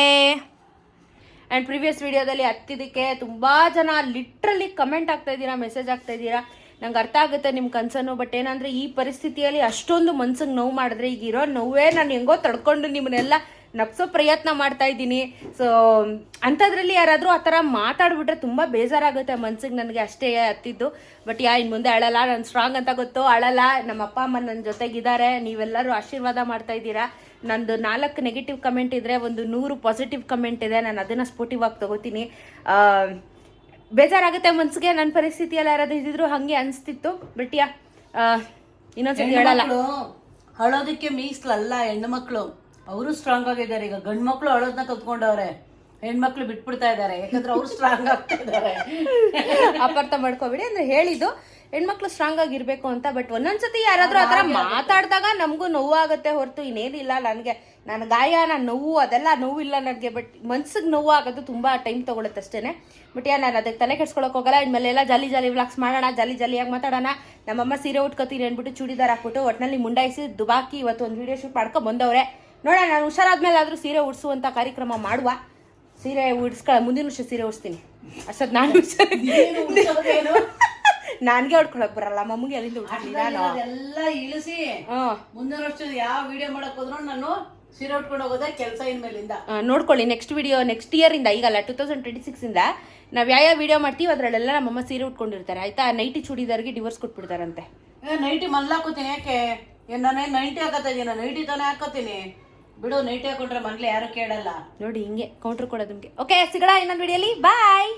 ಆ್ಯಂಡ್ ಪ್ರಿವಿಯಸ್ ವಿಡಿಯೋದಲ್ಲಿ ಹತ್ತಿದ್ದಕ್ಕೆ ತುಂಬ ಜನ ಲಿಟ್ರಲಿ ಕಮೆಂಟ್ ಆಗ್ತಾ ಇದ್ದೀರಾ ಮೆಸೇಜ್ ಆಗ್ತಾ ಇದ್ದೀರಾ? ನಂಗೆ ಅರ್ಥ ಆಗುತ್ತೆ ನಿಮ್ಮ ಕನ್ಸನ್ನು ಬಟ್ ಏನಂದರೆ ಈ ಪರಿಸ್ಥಿತಿಯಲ್ಲಿ ಅಷ್ಟೊಂದು ಮನ್ಸಿಗೆ ನೋವು ಮಾಡಿದ್ರೆ ಈಗ ಇರೋ ನೋವೇ ನಾನು ಹೆಂಗೋ ತಡ್ಕೊಂಡು ನಿಮ್ಮನ್ನೆಲ್ಲ ನಗ್ಸೋ ಪ್ರಯತ್ನ ಮಾಡ್ತಾ ಇದ್ದೀನಿ. ಸೊ ಅಂಥದ್ರಲ್ಲಿ ಯಾರಾದರೂ ಆ ಥರ ಮಾತಾಡ್ಬಿಟ್ರೆ ತುಂಬ ಬೇಜಾರಾಗುತ್ತೆ ಮನ್ಸಿಗೆ ನನಗೆ ಅಷ್ಟೇ ಹತ್ತಿದ್ದು ಬಟ್ ಯಾ ಇನ್ನು ಮುಂದೆ ಅಳಲ್ಲ, ನಾನು ಸ್ಟ್ರಾಂಗ್ ಅಂತ ಗೊತ್ತು, ಅಳಲ್ಲ. ನಮ್ಮ ಅಪ್ಪ, ಅಮ್ಮ ನನ್ನ ಜೊತೆಗಿದ್ದಾರೆ, ನೀವೆಲ್ಲರೂ ಆಶೀರ್ವಾದ ಮಾಡ್ತಾ ಇದ್ದೀರಾ? ನಂದು ನಾಲ್ಕು ನೆಗೆಟಿವ್ ಕಮೆಂಟ್ ಇದ್ರೆ ಒಂದು ನೂರು ಪಾಸಿಟಿವ್ ಕಮೆಂಟ್ ಇದೆ. ನಾನು ಅದನ್ನ ಸ್ಪೋರ್ಟಿವ್ ಆಗಿ ತಗೋತೀನಿ. ಆ, ಬೇಜಾರಾಗುತ್ತೆ ಮನ್ಸಿಗೆ ನನ್ನ ಪರಿಸ್ಥಿತಿಯಲ್ಲಿ ಯಾರಾದ್ರೂ ಇದ್ದಿದ್ರು ಹಾಗೆ ಅನಿಸ್ತಿತ್ತು. ಬಟ್ ಯಾ ಇನ್ನೊಂದ್ಸತಿ ಹೇಳಲ್ಲ. ಅಳೋದಕ್ಕೆ ಮೀಸಲಲ್ಲ ಹೆಣ್ಣು ಮಕ್ಕಳು ಅವರು ಸ್ಟ್ರಾಂಗ್ ಆಗಿದ್ದಾರೆ. ಈಗ ಗಂಡು ಮಕ್ಕಳು ಅಳೋದನ್ನ ಕಲ್ತ್ಕೊಂಡವ್ರೆ. ಹೆಣ್ಮಕ್ಳು ಬಿಟ್ಬಿಡ್ತಾ ಇದ್ದಾರೆ. ಯಾಕಂದ್ರೆ ಅವ್ರು ಸ್ಟ್ರಾಂಗ್ ಆಗ್ತಾ ಇದ್ದಾರೆ. ಅಪಾರ್ಥ ಮಾಡ್ಕೋಬೇಡಿ ಅಂದ್ರೆ ಹೇಳಿದ್ದು. ಹೆಣ್ಮಕ್ಳು ಸ್ಟ್ರಾಂಗ್ ಆಗಿರ್ಬೇಕು ಅಂತ ಬಟ್ ಒಂದೊಂದ್ಸತಿ ಯಾರಾದ್ರೂ ಆ ಥರ ಮಾತಾಡಿದಾಗ ನಮಗೂ ನೋವು ಆಗುತ್ತೆ ಹೊರತು ಇನ್ನೇನಿಲ್ಲ ನನಗೆ ನನ್ನ ಗಾಯ ನನ್ನ ನೋವು ಅದೆಲ್ಲ ನೋವಿಲ್ಲ ನನಗೆ ಬಟ್ ಮನ್ಸಿಗೆ ನೋವು ಆಗೋದು ತುಂಬ ಟೈಮ್ ತೊಗೊಳುತ್ತೆ ಅಷ್ಟೇ ಬಟ್ ಯಾ ನಾನು ಅದಕ್ಕೆ ತಲೆ ಕೆಡ್ಸ್ಕೊಳಕ್ ಹೋಗಲ್ಲ ಇನ್ಮೇಲೆ ಎಲ್ಲ ಜಾಲಿ ಜಾಲಿ ವ್ಲಾಗ್ಸ್ ಮಾಡೋಣ ಜಾಲಿ ಜಾಲಿಯಾಗಿ ಮಾತಾಡೋಣ. ನಮ್ಮಮ್ಮ ಸೀರೆ ಉಟ್ಕೋತೀನಿ ಅಂದ್ಬಿಟ್ಟು ಚೂಡಿದಾರ್ ಹಾಕ್ಬಿಟ್ಟು ಒಟ್ಟಿನಲ್ಲಿ ಮುಂಡಾಯಿಸಿ ದುಬಾಕಿ ಇವತ್ತು ಒಂದು ವಿಡಿಯೋ ಶೂಟ್ ಮಾಡ್ಕೊ ಬಂದವ್ರೆ. ನೋಡೋಣ ನಾನು ಹುಷಾರಾದ್ಮೇಲೆ ಆದರೂ ಸೀರೆ ಉಡ್ಸುವಂಥ ಕಾರ್ಯಕ್ರಮ ಮಾಡುವ. ಸೀರೆ ಉಡ್ಸ್ಕ ಮುಂದಿನ ವರ್ಷ ಸೀರೆ ಉಡ್ಸ್ತೀನಿ. ಅಷ್ಟೊತ್ತು ನಾನು? ನನ್ಗೆ ಹೊಡ್ಕೊಳಕ್ ಬರಲ್ಲ ಮಮ್ಮಗೆ ಅಲ್ಲಿಂದ ಉಡ್ತೀನಿ ನಾನು? ಎಲ್ಲ ಇಳಿಸಿ ಹ್ಮ್. ಮುಂದಿನ ವರ್ಷ ಯಾವ ವಿಡಿಯೋ ಮಾಡಕ್ ಹೋದ್ರು ನಾನು ಸೀರೆ ಉಟ್ಕೊಂಡು ಹೋಗೋದೇ ಕೆಲಸ ಇನ್ಮೇಲಿಂದ. ಆ, ನೋಡ್ಕೊಳ್ಳಿ ನೆಕ್ಸ್ಟ್ ವಿಡಿಯೋ ನೆಕ್ಸ್ಟ್ ಇಯರ್ ಇಂದ ಈಗಲ್ಲ ಟೂ ತೌಸಂಡ್ ಟ್ವೆಂಟಿ ಸಿಕ್ಸ್ ಇಂದ ನಾವ್ ಯಾವ ಯಾವ ವಿಡಿಯೋ ಮಾಡ್ತೀವಿ ಅದ್ರಲ್ಲೆಲ್ಲ ನಮ್ಮಮ್ಮ ಸೀರೆ ಉಟ್ಕೊಂಡಿರ್ತಾರೆ. ಆಯ್ತಾ? ನೈಟಿ ಚೂಡಿದಾರ್ಗೆ ಡಿವೋರ್ಸ್ ಕೊಟ್ಬಿಡ್ತಾರಂತೆ. ಏ ನೈಟಿ ಮಲ್ಲಾಕೋತೀನಿ ಯಾಕೆ? ಏನ್ ನಾನೇನ್ ನೈಟಿ ಹಾಕತ್ತಾ ಇದೀನ ನೈಟಿ ತಾನೇ ಹಾಕೋತೀನಿ ಬಿಡು ನೈಟಿ ಹಾಕೊಂಡ್ರೆ ಮನೇಲಿ ಯಾರು ಕೇಳಲ್ಲ. ನೋಡಿ ಹಿಂಗೆ ಕೌಂಟರ್ ಕೊಡೋದು ನಿಮಗೆ. ಓಕೆ ಸಿಗೋಣ ಇನ್ನೊಂದು ವಿಡಿಯೋಲಿ ಬಾಯ್